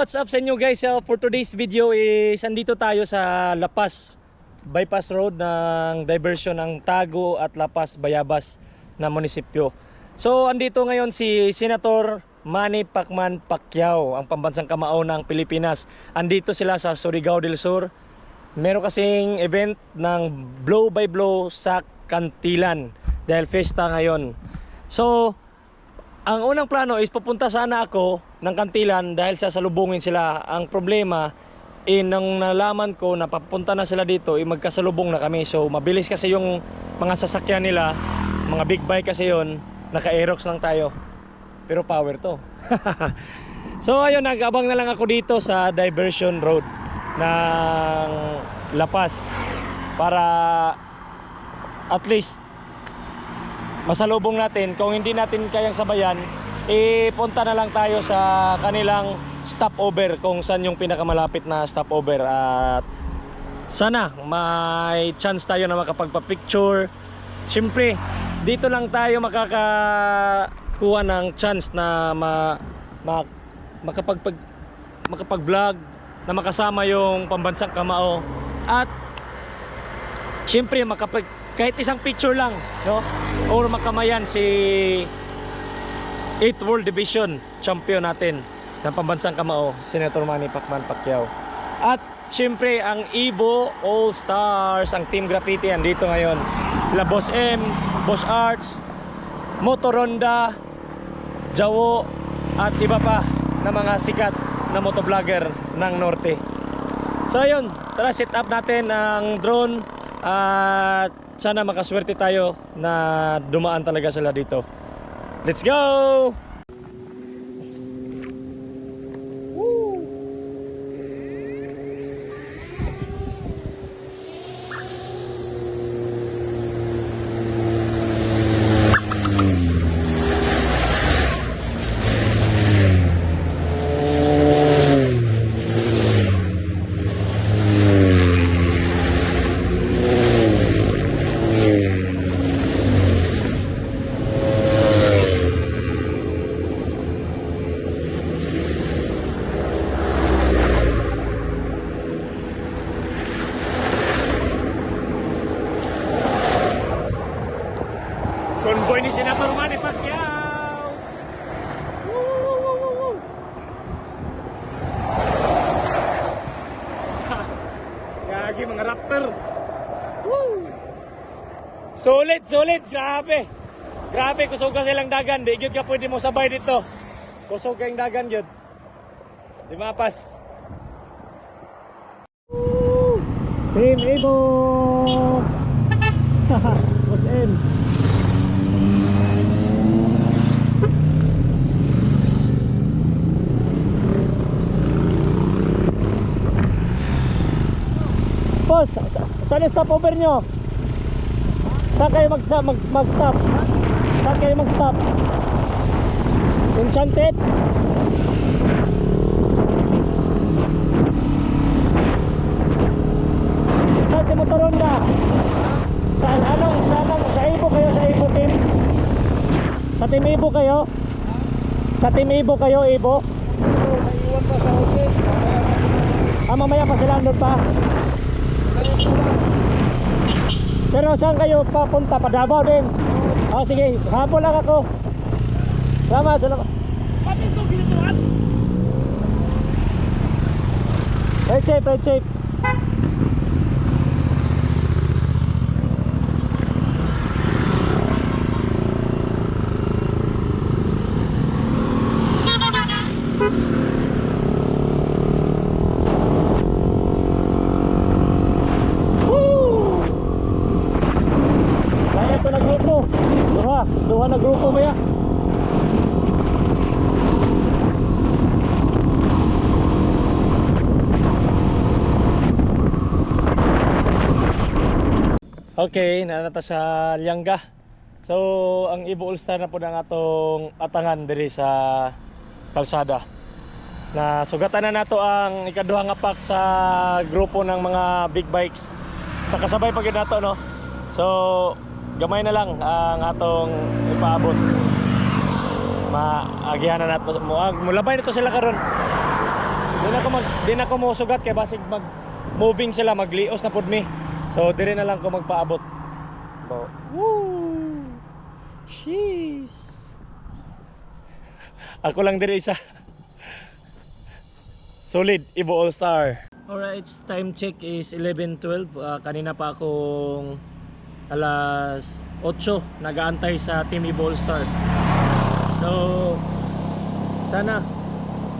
What's up sa inyo guys? Uh, for today's video is andito tayo sa Lapas bypass road ng diversion ng Tago at Lapas Bayabas na munisipyo. So andito ngayon si Senator Manny Pacman Pacquiao, ang pambansang kamao ng Pilipinas. Andito sila sa Surigao del Sur. Meron kasing event ng blow by blow sa Kantilan dahil festa ngayon. So ang unang plano is pupunta sana ako ng Kantilan dahil sasalubungin sila. Ang problema, eh, nang nalaman ko na papunta na sila dito, eh, magkasalubong na kami. So, mabilis kasi yung mga sasakyan nila, mga big bike kasi yon naka-aerox lang tayo. Pero power to. so, ayun, nag-abang na lang ako dito sa diversion road ng Lapas para at least masalubong natin kung hindi natin kayang sabayan eh punta na lang tayo sa kanilang stopover kung saan yung pinakamalapit na stopover. At sana may chance tayo na makapagpa-picture. Syempre dito lang tayo makakakuha ng chance na ma, ma makapag makapag-vlog na makasama yung pambansang kamao. At syempre makapag kahit isang picture lang no or makamayan si 8th World Division champion natin ng pambansang kamao Senator Manny Pacman Pacquiao. At syempre ang Ibo All Stars ang Team Graffiti andito ngayon. La Boss M Boss Arts Motoronda Jawo at iba pa na mga sikat na motovlogger ng Norte. So ayun. Tara set up natin ang drone at sana makaswerte tayo na dumaan talaga sila dito. Let's go Convoy ni Senator Manny Pacquiao. Woo, woo, woo, woo, woo. Gagi mga rapper. Woo. Solid, solid, grabe. Grabe, kusog ka silang dagan. Di gyud ka pwede mo sabay dito. Kusog ka yung dagan gyud. Di mapas. Team Evo. Boss M. Boss, sa- sa- saan yung stopover nyo? Saan kayo mag-stop? Mag, mag-stop? Saan kayo mag-stop? Enchanted? Saan si Motoronda? Saan? Anong? Saan? Sa Ibo kayo? Sa Ibo team? Sa team Ibo kayo? Sa team Ibo kayo, Ibo? Naiwan pa sa hotel. Ah, mamaya pa sila andun pa. Pero saan kayo papunta? Pa Davao din? Oh, sige, habol lang ako. Salamat, salamat. Pati ito ginagawa? Right safe, right safe. Woo! Kaya ito na grupo. Duha, duha na grupo ba ya? Nanata sa Liangga. So, ang Ibo All Star na po ng atong atangan diri sa kalsada. Na sugatan na nato ang ikaduha nga pack sa grupo ng mga big bikes. Nakasabay pa nato no. So, gamay na lang ang atong ipaabot. ah, Maagihan na nato mo mulabay nito sila karon. mag di na ko mo sugat kay basig mag moving sila maglios na pud mi. So dire na lang ko magpaabot. Bo. Woo! Sheesh. Ako lang dire isa. Solid Evo All Star. Alright, time check is 11:12. Ah, kanina pa akong alas 8 nagaantay sa Team Evo All Star. So sana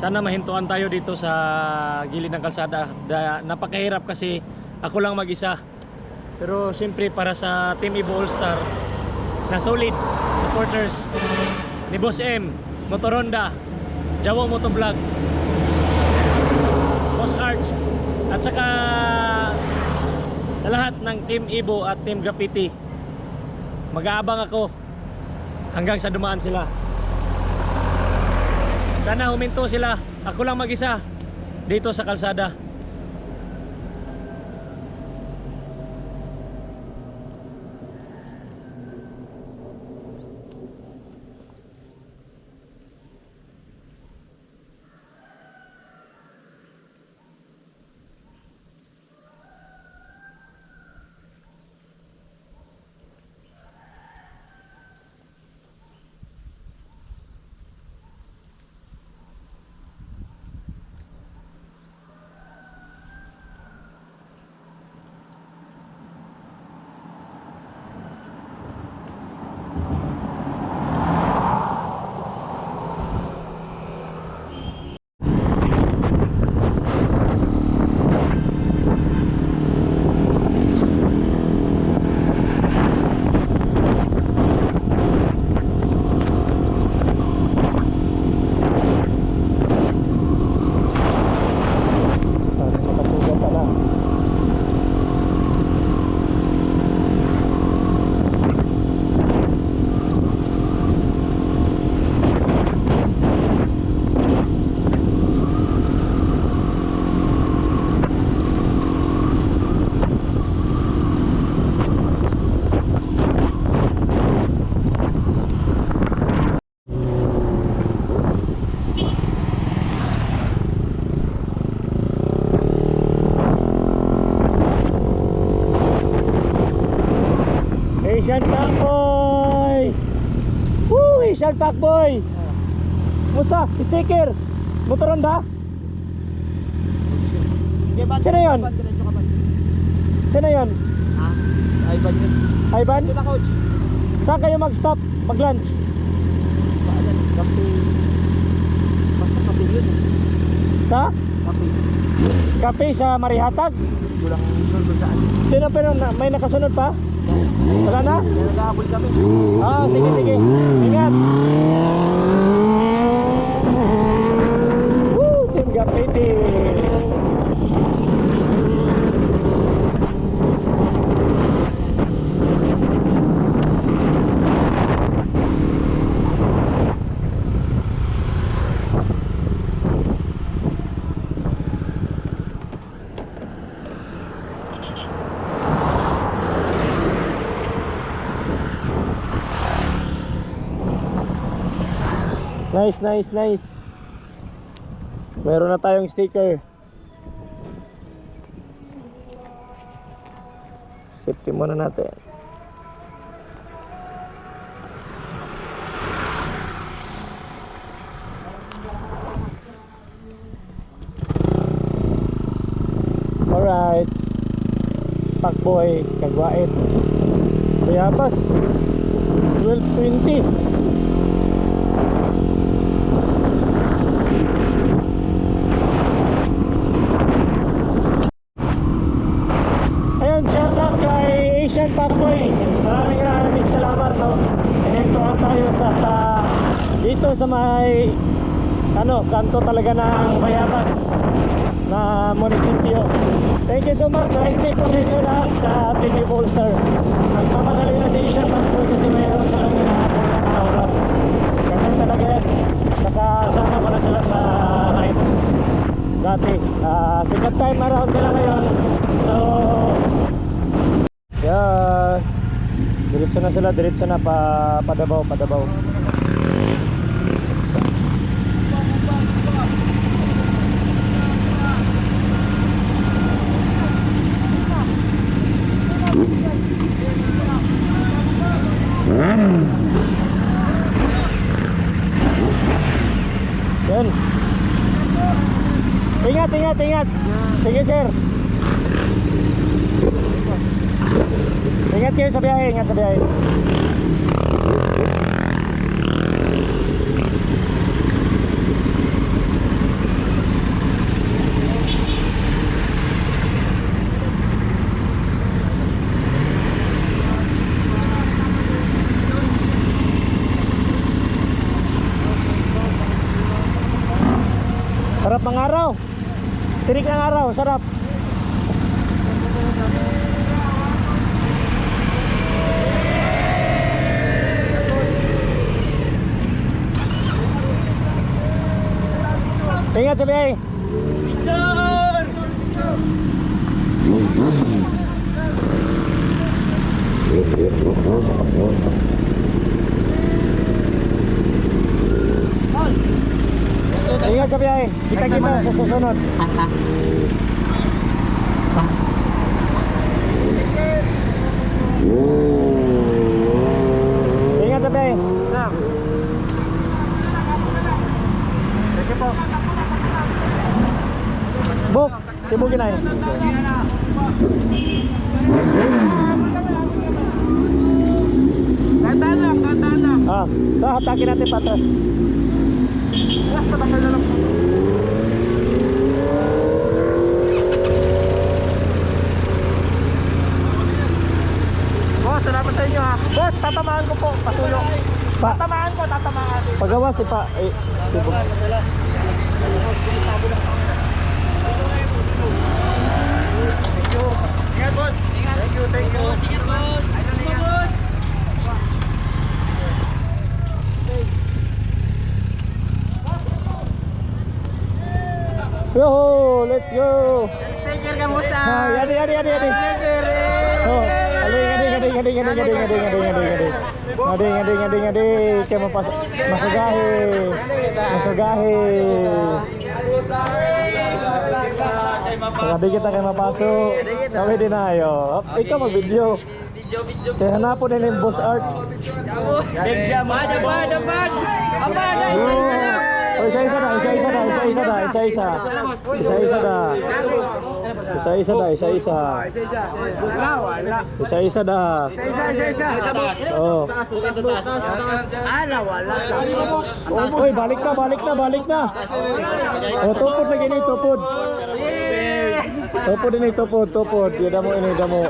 sana mahintuan tayo dito sa gilid ng kalsada. Da, napakahirap kasi ako lang mag-isa. Pero siyempre para sa Team Evo All Star na solid supporters ni Boss M, Motoronda, Jawo Motovlog, Boss Arch, at saka sa lahat ng Team Ibo at Team Graffiti. Mag-aabang ako hanggang sa dumaan sila. Sana huminto sila. Ako lang mag-isa dito sa kalsada. Packboy! Musta? Sticker! Motoronda? Okay, ba't Sino yun? Sino yun? Ha? Ay, ba't yun? Ivan? Ito na, coach. Saan kayo mag-stop? Mag-lunch? Paalan, kape. Basta kape yun eh. Sa? Kape. Kape sa Marihatag? Walang sulod saan. Sino pero na, may nakasunod pa? Wala na? Kaya naghahabol kami. Ah, sige sige. Ingat. Woo! Team Gapiti. Nice, nice, nice. Meron na tayong sticker. Safety muna natin. Alright. Pakboy, Kagwait. Bayabas. 1220. Ayun, shout out kay Asian Packboy. Maraming maraming salamat. No? Pinentuhan tayo sa ah, dito sa may ano, kanto talaga ng Bayabas na munisipyo. Thank you so much. Ride safe po sa inyo lahat sa TV Polestar. Nagmamadali na si Asian Packboy kasi mayroon sa kanya na oras. Ganun talaga yan. Nakasama ko na sila sa rides dati. Ah, second time around nila ngayon. So, yan. Diretso na sila, diretso na pa padabaw, padabaw. Yan. Ingat, ingat, ingat. Sige, sir. Ingat kayo sa biyahe, ingat sa biyahe. Sarap ng araw. Tirik ng araw, sarap. Ingat sa biyahe. Ingat sa biyahe. Kita kita sa susunod. Cebu kinai. Tatalo, tatalo. Ah, tahatakin natin patas. Basta basta lang. Boss, salamat sa inyo ha. Boss, tatamaan ko po, patulong. Pa tatamaan ko, tatamaan. Pagawa si pa. Eh, si pa. Ingat, boss. Thank you, thank you. Ingat, boss. Ingat, boss. Yo, let's go. Sticker kamusta? Ah, yadi yadi yadi yadi. Sticker eh. Oh, adi adi adi adi adi adi adi adi adi adi adi. Adi adi adi adi kaya mapas masagahe. Masagahe. Sabi kita kay mapasok. Kami din na ayo. Ikaw mag-video. Kaya hanapon nila yung boss art. Bigyan mo. Dapan, dapan. Apa, Oh, isa-isa na, isa-isa na, isa-isa na, isa-isa. Isa-isa na. Isa-isa na, isa-isa. Wala, wala. Isa-isa na. Isa, isa, isa. Oh. Ala, wala. Uy, balik na, balik na, balik na. Oh, tupod lagi ni, tupod. Tupod ini, tupod, tupod. Yan damo ini, damo.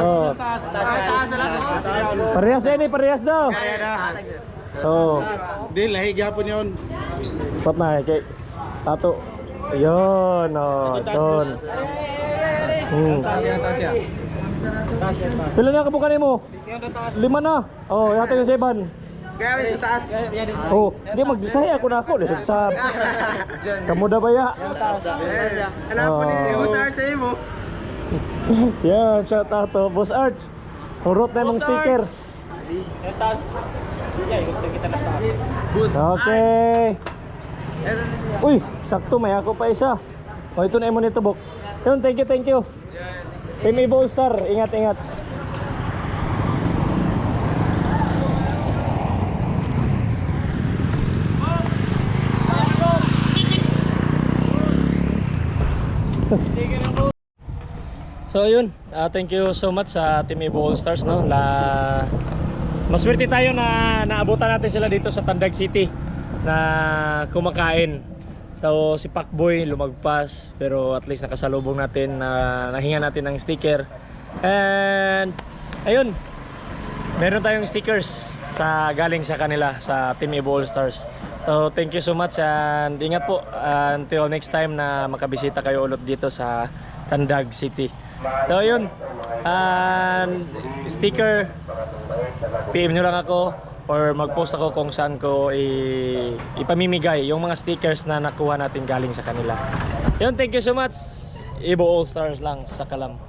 Oh. Parehas ini, parehas daw. Oh. Di, lahi gyapon yun. Pat na, kay tato. Ayun, oh, ton. Hmm. Pila na kabukan mo? Lima na. Oh, yata yung seban. Gawin sa taas. Oh, hindi magsisaya ako na ako. Lisod sa Kamu da baya. Alam po ni Oh. Boss Art sa imo. Yan, shout out to Boss Arts. Hurot na yung sticker. Okay. Uy, sakto may ako pa isa. O ito na mo nito, Bok. Yun, thank you, thank you. Team Evo Star, ingat, So yun, ah, thank you so much sa Team Evo All Stars no. La Maswerte tayo na naabutan natin sila dito sa Tandag City na kumakain. So si Pacboy lumagpas pero at least nakasalubong natin na nahinga natin ng sticker. And ayun. Meron tayong stickers sa galing sa kanila sa Team Evo All Stars. So thank you so much and ingat po uh, until next time na makabisita kayo ulit dito sa Tandag City. So yun. And sticker PM nyo lang ako or mag-post ako kung saan ko i- ipamimigay yung mga stickers na nakuha natin galing sa kanila. Yun, thank you so much. Ibo All Stars lang sa Kalam.